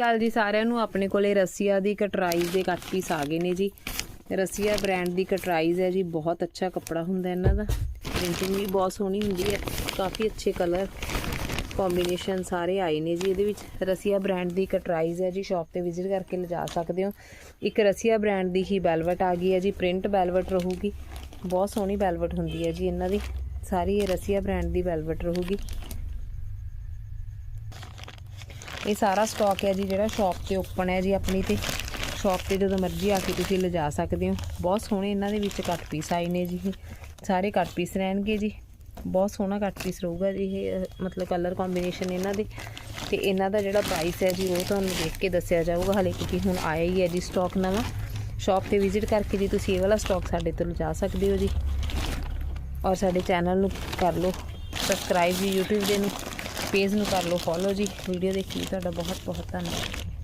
ਕੱਲ ਜੀ ਸਾਰਿਆਂ ਨੂੰ ਆਪਣੇ ਕੋਲੇ ਰਸੀਆ ਦੀ ਕਟਰਾਈਜ਼ ਦੇ ਕੱਟ ਪੀਸ ਆ ਗਏ ਨੇ ਜੀ। ਰਸੀਆ ਬ੍ਰਾਂਡ ਦੀ ਕਟਰਾਈਜ਼ ਹੈ ਜੀ, ਬਹੁਤ ਅੱਛਾ ਕੱਪੜਾ ਹੁੰਦਾ ਇਹਨਾਂ ਦਾ। ਪ੍ਰਿੰਟਿੰਗ ਵੀ ਬਹੁਤ ਸੋਹਣੀ ਹੁੰਦੀ ਹੈ, ਕਾਫੀ ਅੱਛੇ ਕਲਰ ਕੰਬੀਨੇਸ਼ਨ ਸਾਰੇ ਆਏ ਨੇ ਜੀ ਇਹਦੇ ਵਿੱਚ। ਰਸੀਆ ਬ੍ਰਾਂਡ ਦੀ ਕਟਰਾਈਜ਼ ਹੈ ਜੀ, ਸ਼ਾਪ ਤੇ ਵਿਜ਼ਿਟ ਕਰਕੇ ਲਿਜਾ ਸਕਦੇ ਹੋ। ਇੱਕ ਰਸੀਆ ਬ੍ਰਾਂਡ ਦੀ ਹੀ ਬੈਲਵਟ ਆ ਗਈ ਹੈ ਜੀ, ਪ੍ਰਿੰਟ ਬੈਲਵਟ ਰਹੂਗੀ। ਬਹੁਤ ਸੋਹਣੀ ਬੈਲਵਟ ਹੁੰਦੀ ਹੈ ਜੀ ਇਹਨਾਂ ਦੀ। ਸਾਰੀ ਇਹ ਰਸੀਆ ਬ੍ਰਾਂਡ ਦੀ ਬੈਲਵਟ ਰਹੂਗੀ। ਇਹ ਸਾਰਾ ਸਟਾਕ ਹੈ ਜੀ, ਜਿਹੜਾ ਸ਼ਾਪ ਤੇ ਓਪਨ ਹੈ ਜੀ ਆਪਣੀ ਤੇ। ਸ਼ਾਪ ਤੇ ਜਦੋਂ ਮਰਜ਼ੀ ਆ ਕੇ ਤੁਸੀਂ ਲਿਜਾ ਸਕਦੇ ਹੋ। ਬਹੁਤ ਸੋਹਣੇ ਇਹਨਾਂ ਦੇ ਵਿੱਚ ਕੱਟ ਪੀਸ ਆਏ ਨੇ ਜੀ ਇਹ। ਸਾਰੇ ਕੱਟ ਪੀਸ ਰਹਿਣਗੇ ਜੀ। ਬਹੁਤ ਸੋਹਣਾ ਕੱਟ ਪੀਸ ਰਹੂਗਾ ਜੀ ਇਹ, ਮਤਲਬ ਕਲਰ ਕੰਬੀਨੇਸ਼ਨ ਇਹਨਾਂ ਦੇ। ਤੇ ਇਹਨਾਂ ਦਾ ਜਿਹੜਾ ਪ੍ਰਾਈਸ ਹੈ ਜੀ, ਉਹ ਤੁਹਾਨੂੰ ਦੇਖ ਕੇ ਦੱਸਿਆ ਜਾਊਗਾ। ਹਲੇ ਕਿਉਂਕਿ ਹੁਣ ਆਇਆ ਹੀ ਹੈ ਜੀ ਸਟਾਕ ਨਵਾਂ। ਸ਼ਾਪ ਤੇ ਵਿਜ਼ਿਟ ਕਰਕੇ ਜੀ ਤੁਸੀਂ ਇਹ ਵਾਲਾ ਸਟਾਕ ਸਾਡੇ ਤੋਂ ਲਿਜਾ ਸਕਦੇ ਹੋ ਜੀ। ਔਰ ਸਾਡੇ ਚੈਨਲ ਨੂੰ ਕਰ ਲਓ। ਸਬਸਕ੍ਰਾਈਬ ਜੀ YouTube ਦੇ ਨੂੰ। ਪੇਜ ਨੂੰ ਕਰ ਲਓ ਫੋਲੋ ਜੀ। ਵੀਡੀਓ ਦੇਖੀ ਤੁਹਾਡਾ ਬਹੁਤ ਬਹੁਤ ਧੰਨਵਾਦ।